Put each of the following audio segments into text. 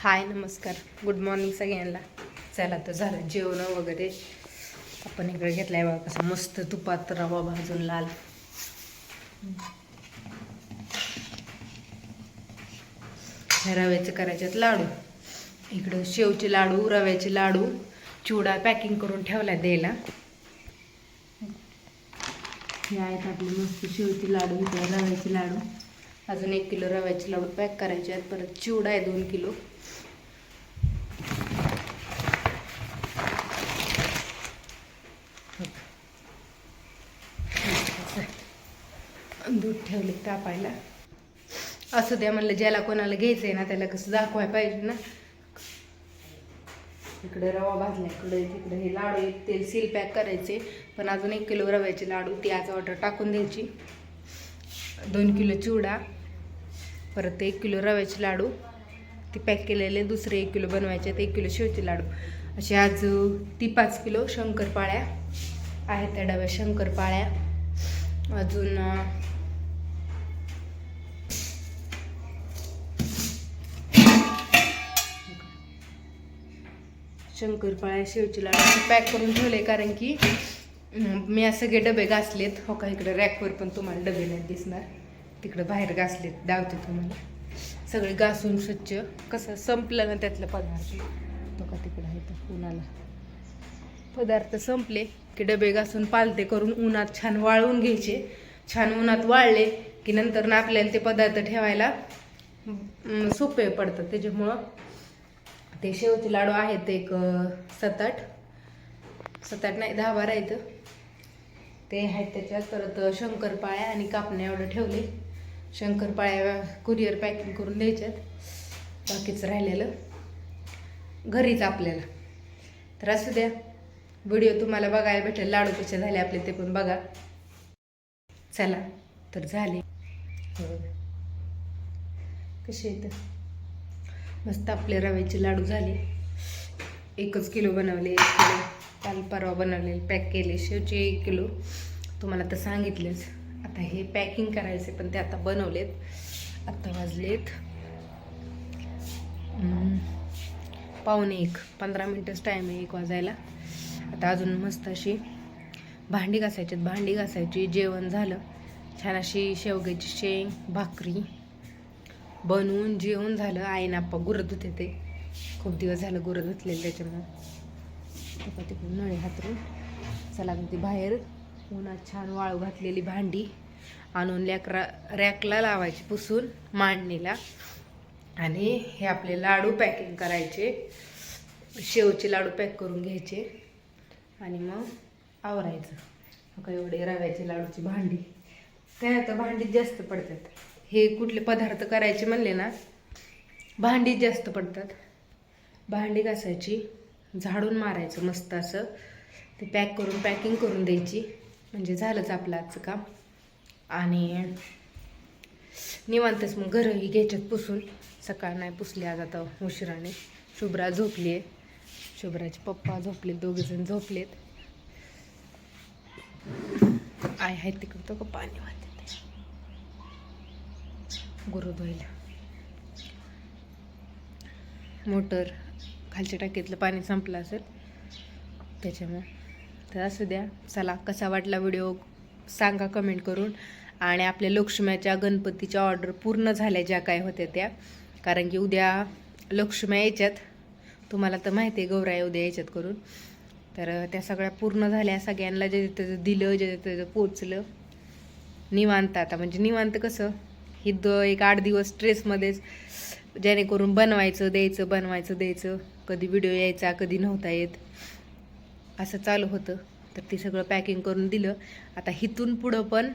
हाय नमस्कार. Good morning सगळ्यांना. चला तर झालं जेवण वगैरे. आपण इकडे घेतलाय बघा कसं मस्त तुपात रवा भाजून लाल. हे रव्याचे करायच्यात लाडू. इकडं शेवचे लाडू रव्याचे लाडू. चिवडा पॅकिंग करून ठेवला द्यायला. हे आहेत आपले मस्त शेवचे लाडू रव्याचे लाडू. अजून एक किलो रव्याचे लाडू पॅक करायचे आहेत. परत चिवडा आहे दोन किलो. ठेवले तापायला असं द्या म्हणलं ज्याला कोणाला घ्यायचं आहे ना त्याला कसं दाखवायला पाहिजे ना. इकडे रवा भाजला इकडे तिकडे हे लाडू एक तेल सील पॅक करायचे. पण अजून एक किलो रव्याचे लाडू ती आज ऑर्डर टाकून द्यायची. दोन किलो चिवडा परत एक किलो रव्याचे लाडू. ती पॅक केलेले दुसरे एक किलो बनवायचे आहेत एक किलो शेवचे लाडू. असे आज ती पाच किलो शंकरपाळ्या आहेत त्या डब्या शंकरपाळ्या. अजून शंकरपाळ्या शेवची लाडू पॅक करून ठेवले कारण की मी आज सगळे डबे घासलेत. हो का इकडं रॅकवर पण तुम्हाला डबे नाही दिसणार. तिकडं बाहेर घासलेत दावते तुम्हाला. सगळे घासून स्वच्छ. कसं संपलं ना त्यातलं पदार्थ. तो का तिकडं आहे तर उन्हाला. पदार्थ संपले की डबे घासून पालते करून उन्हात छान वाळवून घ्यायचे. छान उन्हात वाळले की नंतर ना आपल्याला ते पदार्थ ठेवायला सोपे पडतात. त्याच्यामुळं ते शेवचे लाडू आहेत एक अं, सात आठ सात आठ नाही दहा बारा आहेत. ते आहेत त्याच्यात. परत शंकरपाळ्या आणि कापण्या एवढं ठेवले. शंकरपाळ्या कुरिअर पॅकिंग करून द्यायच्यात. बाकीचं राहिलेलं. घरीच आपल्याला. तर असू द्या. व्हिडिओ तुम्हाला बघायला भेटेल. लाडू कसे झाले आपले ते पण बघा. चला तर झाले. हो. कसे येतं मस्त आपले रव्याचे लाडू झाले. एकच किलो बनवले एक किलो काल परवा बनवले पॅक केले शेवचे एक किलो. तुम्हाला तर सांगितलेच. आता हे पॅकिंग करायचे पण ते आता बनवलेत. आत्ता वाजलेत. हम्म, पावणे एक पंधरा मिनटंच टाईम आहे एक वाजायला. आता अजून मस्त अशी भांडी घासायची भांडी घासायची जेवण झालं. छान अशी शेवग्याची शेंग भाकरी बनवून जेवून झालं. आईनं आप्पा गुरं धुते ते. खूप दिवस झालं गुरं धुतलेलं त्याच्यामुळं. तिकडून नळे हातरून चला ती बाहेर उन्हात छान वाळू घातलेली भांडी आणून लॅकरा रॅकला लावायची पुसून मांडणीला. आणि हे आपले लाडू पॅकिंग करायचे. शेवचे लाडू पॅक करून घ्यायचे. आणि मग आवरायचं. मग एवढे रव्याचे लाडूची भांडी. काय आता भांडीत जास्त पडतात. हे कुठले पदार्थ करायचे म्हणले ना भांडी जास्त पडतात. भांडी घासायची झाडून मारायचं मस्त असं. ते पॅक करून पॅकिंग करून द्यायची. म्हणजे झालंच आपलं आजचं काम. आणि निवांतच मग घरही घ्यायच्यात पुसून. सकाळ नाही पुसले आज आता उशिराने. शुभ्रा झोपली आहे शुभ्राचे पप्पा झोपलेत दोघेजण झोपलेत. आय आहे तिकडं तो का पाणी वाहते मोटर खालच्या टाकीतलं पाणी संपलं असेल त्याच्यामुळे. तर असू द्या चला कसा वाटला व्हिडिओ सांगा कमेंट करून. आणि आपल्या लक्ष्म्याच्या गणपतीच्या ऑर्डर पूर्ण झाल्या ज्या काय होत्या त्या. कारण की उद्या लक्ष्म्या याच्यात तुम्हाला तर माहिती आहे गौराई उद्या याच्यात करून. तर त्या सगळ्या पूर्ण झाल्या सगळ्यांना जे त्याचं दिलं जे त्याचं पोचलं. निवांत आता म्हणजे निवांत कसं? की द एक आठ दिवस स्ट्रेसमध्येच जेणेकरून बनवायचं द्यायचं बनवायचं द्यायचं. कधी व्हिडिओ यायचा कधी नव्हता येत. असं चालू होतं. तर ते सगळं पॅकिंग करून दिलं. आता हिथून पुढं पण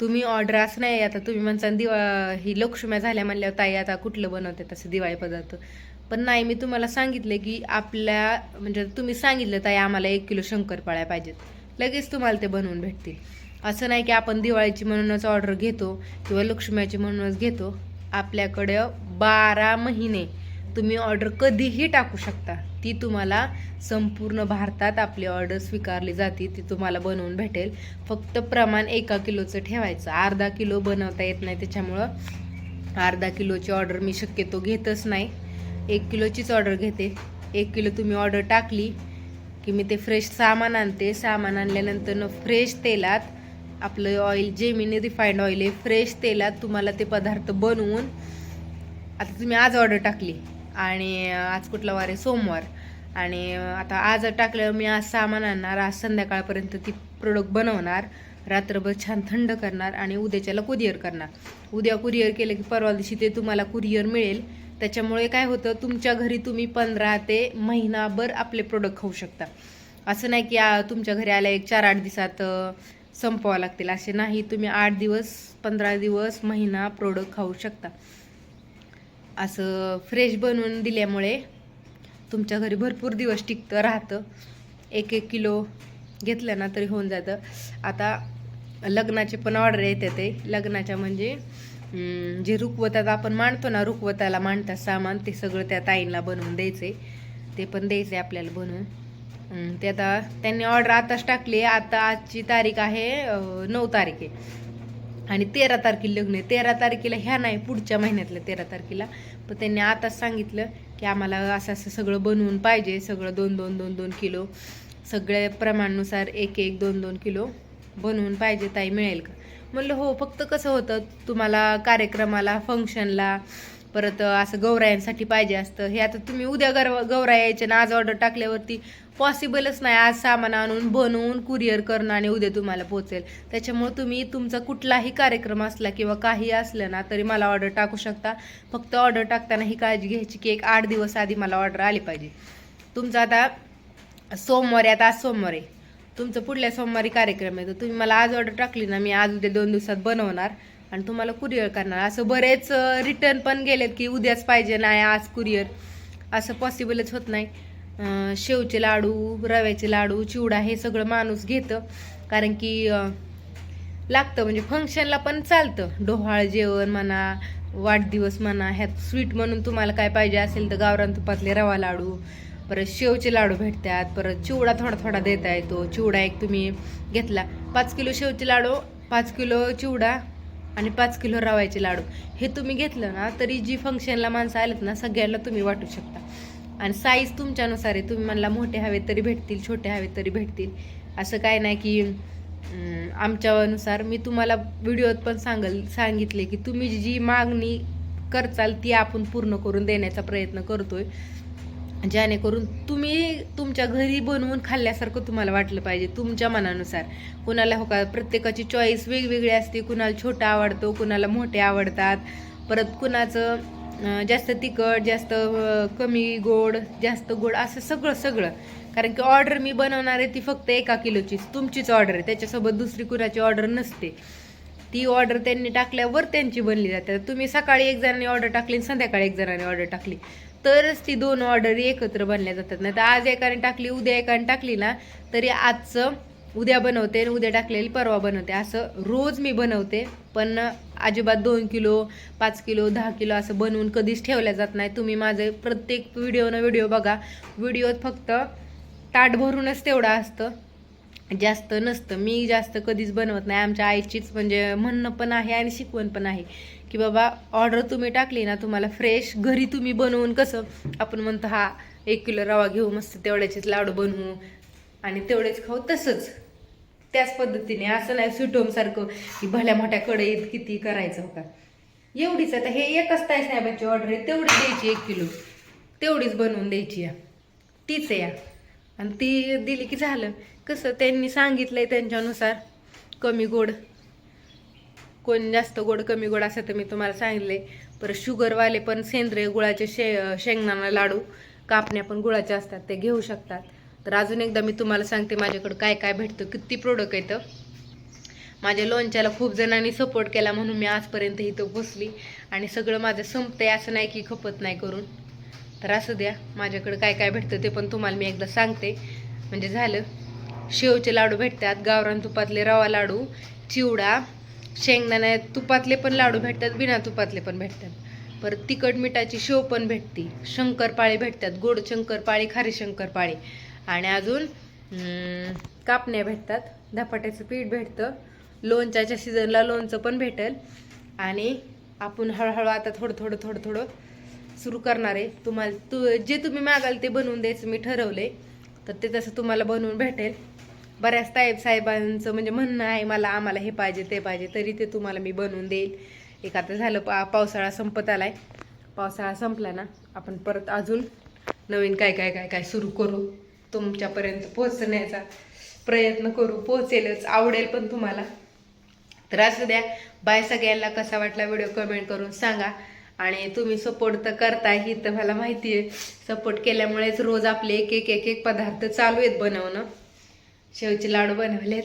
तुम्ही ऑर्डर असं नाही. आता तुम्ही म्हणता दिवा ही लक्ष्म्या झाल्या म्हणल्यावर ताई आता कुठलं बनवते तसं दिवाळी पदार्थ. पण नाही मी तुम्हाला सांगितलं की आपल्या म्हणजे तुम्ही सांगितलं ताई आम्हाला एक किलो शंकरपाळ्या पाहिजेत. लगेच तुम्हाला ते बनवून भेटतील. असं नाही की आपण दिवाळीची म्हणूनच ऑर्डर घेतो किंवा लक्ष्म्याची म्हणूनच घेतो. आपल्याकडं बारा महिने तुम्ही ऑर्डर कधीही टाकू शकता. ती तुम्हाला संपूर्ण भारतात आपली ऑर्डर स्वीकारली जाते ती तुम्हाला बनवून भेटेल. फक्त प्रमाण एका किलोचं ठेवायचं. अर्धा किलो बनवता येत नाही त्याच्यामुळं अर्धा किलोची ऑर्डर मी शक्यतो घेतच नाही. एक किलोचीच ऑर्डर घेते. एक किलो तुम्ही ऑर्डर टाकली की मी ते फ्रेश सामान आणते. सामान आणल्यानंतर फ्रेश तेलात आपलं ऑइल जे रिफाईंड ऑइल आहे. फ्रेश तेलात तुम्हाला ते पदार्थ बनवून आता तुम्ही आज ऑर्डर टाकली. आणि आज कुठला वार आहे? सोमवार. आणि आता आज टाकल्यावर मी आज सामान आणणार. आज संध्याकाळपर्यंत ती प्रोडक्ट बनवणार. रात्रभर छान थंड करणार आणि उद्याच्याला कुरिअर करणार. उद्या कुरिअर केलं की परवा दिवशी ते तुम्हाला कुरिअर मिळेल. त्याच्यामुळे काय होतं? तुमच्या घरी तुम्ही पंधरा ते महिनाभर आपले प्रोडक्ट खाऊ शकता. असं नाही की तुमच्या घरी आल्या एक चार आठ दिवसात संपवावं लागतील. असे नाही तुम्ही आठ दिवस पंधरा दिवस महिना प्रोडक्ट खाऊ शकता. असं फ्रेश बनवून दिल्यामुळे तुमच्या घरी भरपूर दिवस टिकतं राहतं. एक एक किलो घेतलं ना तरी होऊन जातं. आता लग्नाचे पण ऑर्डर येते ते. लग्नाच्या म्हणजे जे रुकवतात आपण मांडतो ना रुकवताला मांडतात सामान ते सगळं त्या ताईंना बनवून द्यायचे. ते पण द्यायचे आपल्याला बनवून. ते आता त्यांनी ऑर्डर आताच टाकली. आहे आता आजची तारीख आहे नऊ तारीख. आहे आणि तेरा तारखेला लग्न आहे. तेरा तारखेला ह्या नाही पुढच्या महिन्यातल्या तेरा तारखेला. पण त्यांनी आताच सांगितलं की आम्हाला असं असं सगळं बनवून पाहिजे. सगळं दोन दोन दोन दोन किलो. सगळ्या प्रमाणानुसार एक एक दोन दोन किलो बनवून पाहिजे ताई मिळेल का? म्हणलं हो फक्त कसं होतं? तुम्हाला कार्यक्रमाला फंक्शनला परत असं गौरायांसाठी पाहिजे असतं. हे आता तुम्ही उद्या गरव गौरा यायचे ना आज ऑर्डर टाकल्यावरती पॉसिबलच नाही. आज सामान आणून बनवून कुरिअर करणं आणि उद्या तुम्हाला पोचेल त्याच्यामुळे तुम्ही तुमचा कुठलाही कार्यक्रम असला किंवा काही असलं ना तरी मला ऑर्डर टाकू शकता. फक्त ऑर्डर टाकताना ही काळजी घ्यायची की एक आठ दिवस आधी मला ऑर्डर आली पाहिजे. तुमचं आता सोमवारी आता आज सोमवारी तुमचं पुढल्या सोमवारी कार्यक्रम आहे. तर तुम्ही मला आज ऑर्डर टाकली ना मी आज उद्या दोन दिवसात बनवणार. आणि तुम्हाला कुरिअर करणार. असं बरेच रिटर्न पण गेलेत की उद्याच पाहिजे नाही आज कुरिअर असं पॉसिबलच होत नाही. शेवचे लाडू रव्याचे लाडू चिवडा हे सगळं माणूस घेतं. कारण की लागतं. म्हणजे फंक्शनला पण चालतं. डोहाळ जेवण म्हणा वाढदिवस म्हणा ह्यात स्वीट म्हणून तुम्हाला काय पाहिजे असेल तर गावरान तुपातले रवा लाडू परत शेवचे लाडू भेटतात परत चिवडा थोडा थोडा देता येतो. चिवडा एक तुम्ही घेतला. पाच किलो शेवचे लाडू पाच किलो चिवडा आणि पाच किलो रवायचे लाडू. हे तुम्ही घेतलं ना तरी जी फंक्शनला माणसं आलेत ना सगळ्यांना तुम्ही वाटू शकता. आणि साईज तुमच्यानुसार आहे. तुम्ही म्हणला मोठे हवे तरी भेटतील छोटे हवे तरी भेटतील. असं काय नाही की आमच्यानुसार. मी तुम्हाला व्हिडिओत पण सांगल सांगितले की तुम्ही जी मागणी करचाल ती आपण पूर्ण करून देण्याचा प्रयत्न करतोय. जेणेकरून तुम्ही तुमच्या घरी बनवून खाल्ल्यासारखं तुम्हाला वाटलं पाहिजे तुमच्या मनानुसार. कुणाला हो का प्रत्येकाची चॉईस वेगवेगळी असते. कुणाला छोटा आवडतो कुणाला मोठे आवडतात. परत कुणाचं जास्त तिखट जास्त कमी गोड जास्त गोड असं सगळं सगळं. कारण की ऑर्डर मी बनवणार आहे ती फक्त एका किलोचीच. तुमचीच ऑर्डर आहे. त्याच्यासोबत दुसरी कुणाची ऑर्डर नसते. ती ऑर्डर त्यांनी टाकल्यावर त्यांची बनली जाते. तुम्ही सकाळी एक जणांनी ऑर्डर टाकली आणि संध्याकाळी एक जणांनी ऑर्डर टाकली. तरच ती दोन ऑर्डर एकत्र बनल्या जातात. नाही तर आज एकाने टाकली उद्या एकाने टाकली ना तरी आजचं उद्या बनवते आणि उद्या टाकलेली परवा बनवते. असं रोज मी बनवते. पण अजिबात दोन किलो पाच किलो दहा किलो असं बनवून कधीच ठेवल्या जात नाही. तुम्ही माझे प्रत्येक व्हिडिओनं व्हिडिओ बघा. व्हिडिओत फक्त ताट भरूनच तेवढा असतं. जास्त नसतं. मी जास्त कधीच बनवत नाही. आमच्या आईचीच म्हणजे म्हणणं पण आहे आणि शिकवण पण आहे की बाबा ऑर्डर तुम्ही टाकली ना तुम्हाला फ्रेश घरी तुम्ही बनवून कसं? आपण म्हणतो हा एक किलो रवा घेऊ मस्त तेवढ्याचेच लाडू बनवू. आणि तेवढेच खाऊ तसंच. त्याच पद्धतीने असं नाही सुटोमसारखं की भल्या मोठ्या कढईत किती करायचं हो का एवढीच आता हे एकच ताई साहेबांची ऑर्डर आहे. तेवढी द्यायची एक किलो. तेवढीच बनवून द्यायची या. तीच आहे या. आणि ती दिली की झालं. कसं त्यांनी सांगितलंय त्यांच्यानुसार कमी गोड. कोण जास्त गोड कमी गोड असं तर मी तुम्हाला सांगितले परत शुगरवाले पण सेंद्रिय गुळाचे शे शेंगदाणा लाडू कापण्या पण गुळाचे असतात ते घेऊ शकतात. तर अजून एकदा मी तुम्हाला सांगते माझ्याकडं काय काय भेटतं किती प्रोडक्ट येतं माझ्या लोणच्याला खूप जणांनी सपोर्ट केला म्हणून मी आजपर्यंत इथं बसली आणि सगळं माझं संपतंय असं नाही की खपत नाही करून. तर असं द्या माझ्याकडं काय काय भेटतं ते पण तुम्हाला मी एकदा सांगते. म्हणजे झालं. शेवचे लाडू भेटतात गावरान तुपातले रवा लाडू चिवडा शेंगदाण्या तुपातले पण लाडू भेटतात बिना तुपातले पण भेटतात. परत तिखट मिठाची शेव पण भेटते शंकरपाळी भेटतात गोड शंकरपाळी खारी शंकरपाळी. आणि अजून कापण्या भेटतात धपाट्याचं पीठ भेटतं लोणच्याच्या सीझनला लोणचं पण भेटेल. आणि आपण हळूहळू आता थोडं थोडं थोडं थोडं सुरू करणार आहे. तुम्हाला तू जे तुम्ही मागाल ते बनवून द्यायचं मी ठरवलं आहे तर ते तसं तुम्हाला बनवून भेटेल. बऱ्याच ताईब साहेबांचं म्हणजे म्हणणं आहे मला आम्हाला हे पाहिजे ते पाहिजे तरी ते तुम्हाला मी बनवून देईल. एक आता झालं पा पावसाळा संपत आला आहे पावसाळा संपला ना आपण परत अजून नवीन काय काय काय काय सुरू करू. तुमच्यापर्यंत पोहोचण्याचा प्रयत्न करू. पोहोचेलच आवडेल पण तुम्हाला. तर असू द्या बाय सगळ्यांना कसा वाटला व्हिडिओ कमेंट करून सांगा. आणि तुम्ही सपोर्ट तर करताय ही तर मला माहिती आहे. सपोर्ट केल्यामुळेच रोज आपले एक एक एक एक पदार्थ चालू आहेत बनवणं. शेवचे लाडू बनवलेत.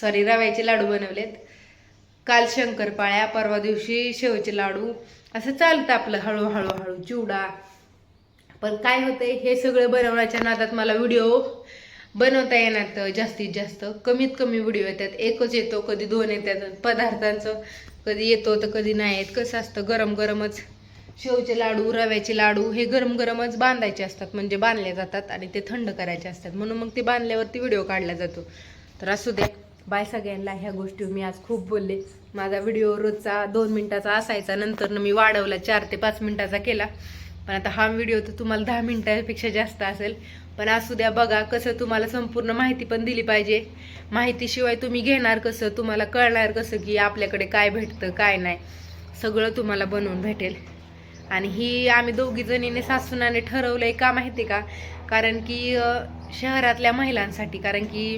सॉरी रव्याचे लाडू बनवलेत. काल शंकरपाळ्या परवा दिवशी शेवचे लाडू. असं चालतं आपलं हळूहळू हळू चिवडा. पण काय होतंय हे सगळं बनवण्याच्या नादात मला व्हिडिओ बनवता येणार जास्तीत जास्त कमीत कमी व्हिडिओ येतात. एकच येतो कधी दोन येतात. पदार्थांचं कधी येतो तर कधी नाही. येत कसं असतं गरम गरमच शेवचे लाडू रव्याचे लाडू हे गरम गरमच बांधायचे असतात. म्हणजे बांधले जातात आणि ते थंड करायचे असतात. म्हणून मग ते बांधल्यावरती व्हिडिओ काढला जातो. तर असू दे. बाय सगळ्यांना ह्या गोष्टी मी आज खूप बोलले. माझा व्हिडिओ रोजचा दोन मिनटाचा असायचा. नंतर मी वाढवला. चार ते पाच मिनिटाचा केला. पण आता हा व्हिडिओ तर तुम्हाला दहा मिनटापेक्षा जास्त असेल. पण असू द्या बघा कसं तुम्हाला संपूर्ण माहिती पण दिली पाहिजे. माहितीशिवाय तुम्ही घेणार कसं? तुम्हाला कळणार कसं की आपल्याकडे काय भेटतं काय नाही? सगळं तुम्हाला बनवून भेटेल. आणि ही आम्ही दोघी जणीने सासूनाने आहे का माहिती का? कारण की शहरातल्या महिलांसाठी कारण की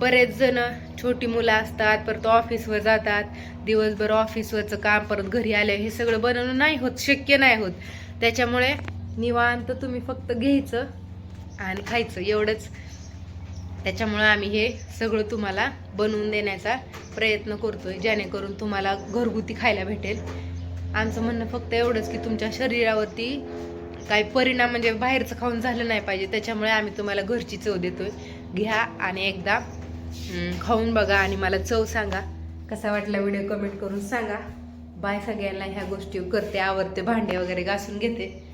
बरेच जण छोटी मुलं असतात परत ऑफिसवर जातात दिवसभर ऑफिसवरचं काम परत घरी आलं हे सगळं बनवणं नाही होत शक्य नाही होत. त्याच्यामुळे निवांत तुम्ही फक्त घ्यायचं आणि खायचं एवढंच. त्याच्यामुळं आम्ही हे सगळं तुम्हाला बनवून देण्याचा प्रयत्न करतोय जेणेकरून तुम्हाला घरगुती खायला भेटेल. आमचं म्हणणं फक्त एवढंच की तुमच्या शरीरावरती काही परिणाम म्हणजे बाहेरचं खाऊन झालं नाही पाहिजे त्याच्यामुळे आम्ही तुम्हाला घरची चव देतोय. घ्या आणि एकदा खाऊन बघा आणि मला चव सांगा. कसा वाटला व्हिडिओ कमेंट करून सांगा. बाय सगळ्यांना ह्या गोष्टी करते आवडते भांडे वगैरे घासून घेते.